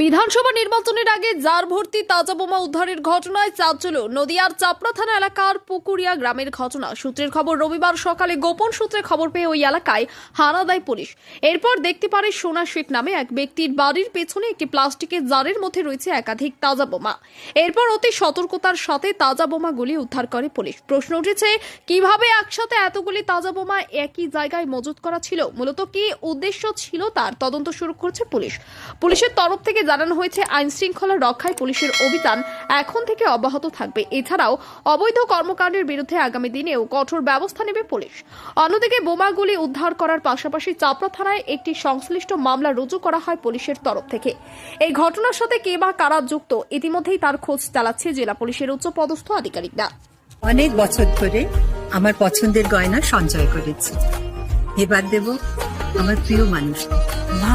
বিধানসভা নির্বাচনের আগে জার ভর্তি তাজা বোমা উদ্ধারের ঘটনায় চাঞ্চল্য নদিয়ার চাপড়া থানা এলাকার পুকুরিয়া গ্রামের ঘটনা। সূত্রের খবর, রবিবার সকালে গোপন সূত্রে খবর পেয়ে ওই এলাকায় হানা দেয় পুলিশ। এরপর দেখতে পারে সোনা শেখ নামে এক ব্যক্তির বাড়ির পেছনে একটি প্লাস্টিকের জারের মধ্যে রয়েছে একাধিক তাজা বোমা। এরপর অতি সতর্কতার সাথে তাজা বোমাগুলি উদ্ধার করে পুলিশ। প্রশ্ন উঠেছে, কীভাবে একসাথে এতগুলি তাজা বোমা একই জায়গায় মজুত করা ছিল? মূলত কি উদ্দেশ্য ছিল তার? তদন্ত শুরু করছে পুলিশ। পুলিশের তরফ থেকে জানানো হয়েছে আইন শৃঙ্খলা রক্ষায় পুলিশের অভিযান এখন থেকে অব্যাহত থাকবে। এছাড়াও, অবৈধ কর্মকাণ্ডের বিরুদ্ধে আগামী দিনেও কঠোর ব্যবস্থা নেবে পুলিশ। অন্যদিকে বোমাগুলি উদ্ধার করার পাশাপাশি চাপড়া থানায় একটি সংশ্লিষ্ট মামলা রুজু করা হয় পুলিশের তরফ থেকে। এই ঘটনার সাথে কে বা কারা যুক্ত, ইতিমধ্যেই তার খোঁজ চালাচ্ছে জেলা পুলিশের উচ্চ পদস্থ আধিকারিকরা। অনেক বছর ধরে আমার পছন্দের গয়না সঞ্চয় করেছি। এবার দেব আমার প্রিয় মানুষ মা